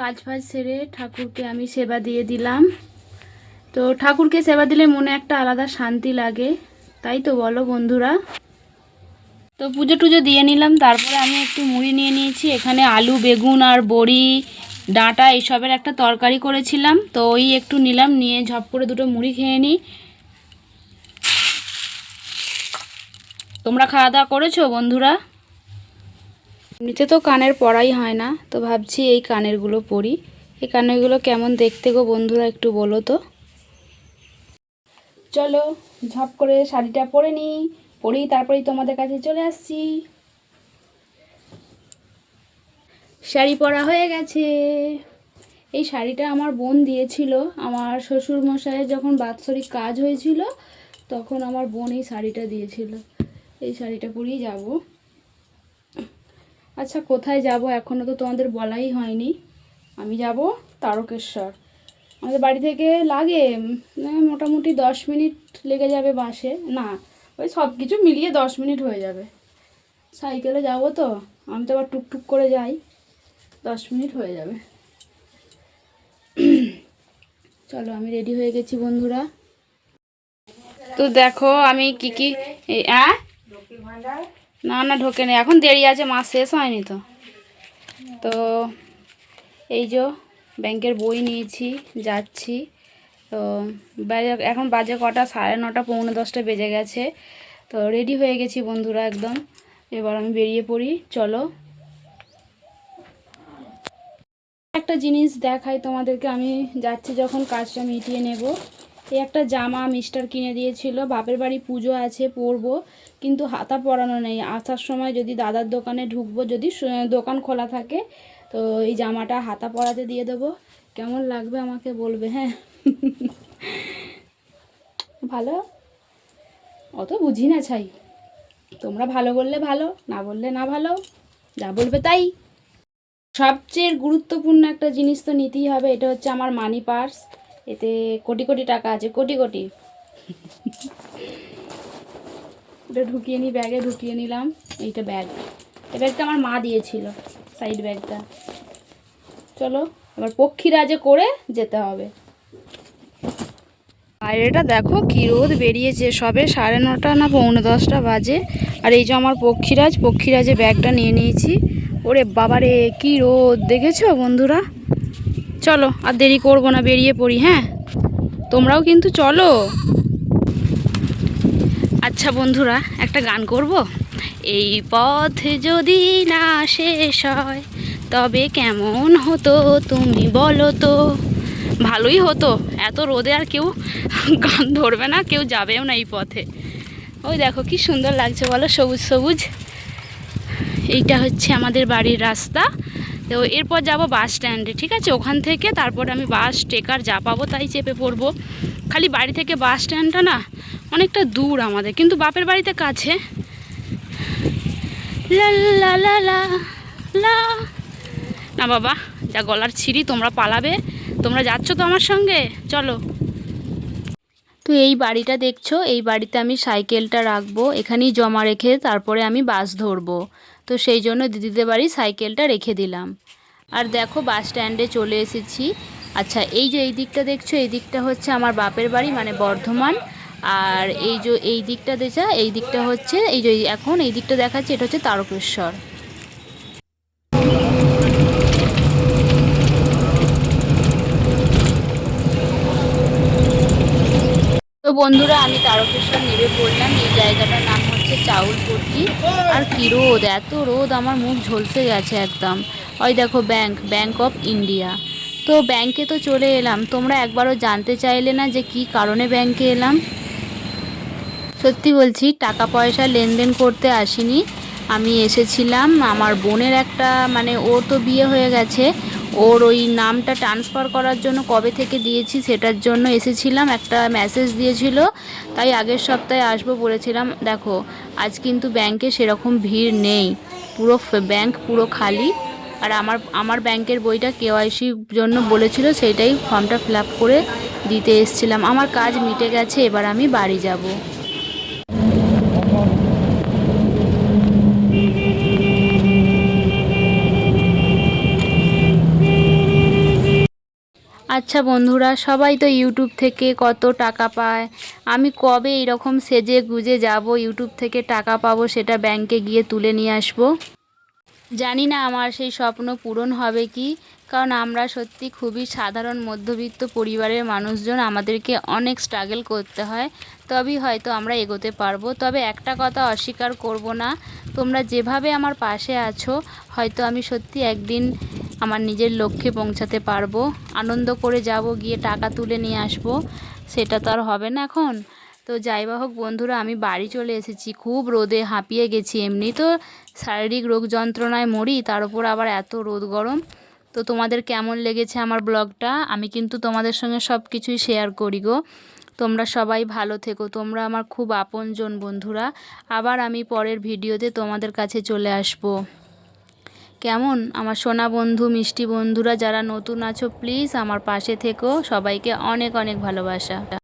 কাজ ফাজ সেরে ঠাকুরকে আমি সেবা দিয়ে দিলাম। তো ঠাকুরকে সেবা দিলে মনে একটা আলাদা শান্তি লাগে। তাই তো বলো বন্ধুরা। তো পুজো টুজো দিয়ে নিলাম, তারপরে আমি একটু মুড়ি নিয়ে নিয়েছি। এখানে আলু, বেগুন আর বড়ি, ডাঁটা এইসবের একটা তরকারি করেছিলাম। তো ওই একটু নিলাম, নিয়ে ঝপ করে দুটো মুড়ি খেয়ে নিই। তোমরা খাওয়া দাওয়া করেছ বন্ধুরা? এমনিতে তো কানের পড়াই হয় না, তো ভাবছি এই কানেরগুলো পরি এই কানেরগুলো কেমন দেখতে গো বন্ধুরা একটু বলো তো। চলো, ঝপ করে শাড়িটা পরে নিই, পরেই তারপরেই তোমাদের কাছে চলে আসছি। শাড়ি পরা হয়ে গেছে। এই শাড়িটা আমার বোন দিয়েছিল, আমার শ্বশুর মশাইয়ের যখন বাৎসরিক কাজ হয়েছিল, তখন আমার বোন এই শাড়িটা দিয়েছিল। এই শাড়িটা পরেই যাব। আচ্ছা কোথায় যাব? এখনও তো তোমাদের বলাই হয়নি। আমি যাব তারকেশ্বর। আমাদের বাড়ি থেকে লাগে মোটামুটি দশ মিনিট লেগে যাবে বাসে। না, ওই সব কিছু মিলিয়ে দশ মিনিট হয়ে যাবে। সাইকেলে যাব তো, আমি তো আবার টুকটুক করে যাই। দশ মিনিট হয়ে যাবে। চলো, আমি রেডি হয়ে গেছি বন্ধুরা। তো দেখো, আমি কি কি অ্যাঁ? না না ঢোকে নি এখন দেরি আছে, মাস শেষ হয়নি তো। তো এই যে ব্যাংকের বই নিয়েছি, যাচ্ছি। তো বাজে, এখন বাজে কটা, সাড়ে নটা, পৌনে দশটা বেজে গেছে। তো রেডি হয়ে গেছি বন্ধুরা একদম। এবার আমি বেরিয়ে পড়ি। চলো। একটা জিনিস দেখাই তোমাদেরকে। আমি যাচ্ছি যখন কাজটা মিটিয়ে নেব। এই একটা জামা মিস্টার কিনে দিয়েছিল, বাপের বাড়ি পুজো আছে, পরবো, কিন্তু হাতা পরানো নেই। আসার সময় যদি দাদার দোকানে ঢুকবো, যদি দোকান খোলা থাকে, তো এই জামাটা হাতা পরাতে দিয়ে দেবো। কেমন লাগবে আমাকে বলবে হ্যাঁ? ভালো? অত বুঝি না ছাই। তোমরা ভালো বললে ভালো, না বললে না ভালো। যা বলবে তাই। সবচেয়ে গুরুত্বপূর্ণ একটা জিনিস তো নিতেই হবে, এটা হচ্ছে আমার মানি পার্স এতে কোটি কোটি টাকা আছে, কোটি কোটি। এটা ঢুকিয়ে নিই ব্যাগে, ঢুকিয়ে নিলাম, এইটা ব্যাগ। এই ব্যাগটা আমার মা দিয়েছিল সাইড ব্যাগটা চলো, এবার পক্ষীরাজে করে যেতে হবে। বাইরেটা দেখো কী রোদ বেরিয়েছে, সবে সাড়ে নটা না পৌনে দশটা বাজে। আর এই যে আমার পক্ষীরাজ, পক্ষীরাজে ব্যাগটা নিয়ে নিয়েছি। ওরে বাবারে, কী রোদ, দেখেছ বন্ধুরা? চলো, আর দেরি করব না, বেরিয়ে পড়ি হ্যাঁ? তোমরাও কিন্তু চলো। আচ্ছা বন্ধুরা, একটা গান করব? এই পথ যদি না শেষ হয়, তবে কেমন হতো তুমি বলো তো? ভালোই হতো, এত রোদে আর কেউ গান ধরবে না, কেউ যাবেও না এই পথে। ওই দেখো, কি সুন্দর লাগছে, বলো, সবুজ সবুজ। এইটা হচ্ছে আমাদের বাড়ির রাস্তা। তো এরপর যাব বাস স্ট্যান্ডে ঠিক আছে? ওখান থেকে তারপর আমি বাস টেকার যা পাবো তাই চেপে পড়ব। খালি বাড়ি থেকে বাস স্ট্যান্ডটা না অনেকটা দূর আমাদের, কিন্তু বাপের বাড়িতে কাছে। লা লা লা লা না বাবা, যা গলার ছিঁড়ি, তোমরা পালাবে। তোমরা যাচ্ছ তো আমার সঙ্গে? চলো। তো এই বাড়িটা দেখছ? এই বাড়িতে আমি সাইকেলটা রাখব, এখানেই জমা রেখে তারপরে আমি বাস ধরবো। তো সেই জন্য দিদিদের বাড়ি সাইকেলটা রেখে দিলাম। আর দেখো, বাস স্ট্যান্ডে চলে এসেছি। আচ্ছা এই যে এই দিকটা দেখছ, এই দিকটা হচ্ছে আমার বাপের বাড়ি মানে বর্ধমান। আর এই যে এই দিকটা দেখা এই দিকটা হচ্ছে, এই যে এখন এই দিকটা দেখাচ্ছে, এটা হচ্ছে তারকেশ্বর। তো বন্ধুরা, আমি তারকেশ্বর নেমে পড়লাম। এই জায়গাটার নাম হচ্ছে চাউলপট্টি আর কি রোদ, এত রোদ আমার মুখ ঝলসে গেছে একদম। ওই দেখো ব্যাংক ব্যাংক অফ ইন্ডিয়া। তো ব্যাংকে তো চলে এলাম, তোমরা একবারও জানতে চাইলে না যে কি কারণে ব্যাংকে এলাম? সত্যি বলছি, টাকা পয়সা লেনদেন করতে আসিনি। আমি এসেছিলাম, আমার বোনের একটা মানে ওর তো বিয়ে হয়ে গেছে ওর ওই নামটা ট্রান্সফার করার জন্য কবে থেকে দিয়েছি সেটার জন্য এসেছিলাম, একটা মেসেজ দিয়েছিল, তাই আগের সপ্তাহে আসব বলেছিলাম, দেখো, আজ কিন্তু ব্যাংকে সেরকম ভিড় নেই, পুরো ব্যাংক পুরো খালি, আর আমার আমার ব্যাংকের বইটা কেওয়াইসির জন্য বলেছিল সেটাই ফর্মটা ফিল করে দিতে এসেছিলাম, আমার কাজ মিটে গেছে, এবার আমি বাড়ি যাব। আচ্ছা বন্ধুরা, সবাই তো ইউটিউব থেকে কত টাকা পায়? আমি কবে এরকম সেজে গুজে যাব, ইউটিউব থেকে টাকা পাবো সেটা ব্যাংকে গিয়ে তুলে নিয়ে আসব? জানি না আমার সেই স্বপ্ন পূরণ হবে কি, কারণ আমরা সত্যি খুবই সাধারণ মধ্যবিত্ত পরিবারের মানুষজন, আমাদেরকে অনেক স্ট্রাগল করতে হয়, তবেই হয়তো আমরা এগোতে পারব। তবে একটা কথা অস্বীকার করব না, তোমরা যেভাবে আমার পাশে আছো, হয়তো আমি সত্যি একদিন আমার নিজের লক্ষ্যে পৌঁছাতে পারব। আনন্দ করে যাব, গিয়ে টাকা তুলে নিয়ে আসব। সেটা তো আর হবে না এখন। তো যাই বা হোক বন্ধুরা, আমি বাড়ি চলে এসেছি। খুব রোদে হাঁপিয়ে গেছি। এমনি তো শারীরিক রোগ যন্ত্রণায় মরি, তার উপর আবার এত রোদ গরম। তো তোমাদের কেমন লেগেছে আমার ব্লগটা? আমি কিন্তু তোমাদের সঙ্গে সব কিছুই শেয়ার করি গো। তোমরা সবাই ভালো থেকো। তোমরা আমার খুব আপনজন বন্ধুরা। আবার আমি পরের ভিডিওতে তোমাদের কাছে চলে আসব। কেমন? আমার সোনা বন্ধু, মিষ্টি বন্ধুরা যারা নতুন আছো প্লিজ আমার পাশে থেকো। সবাইকে অনেক অনেক ভালোবাসা।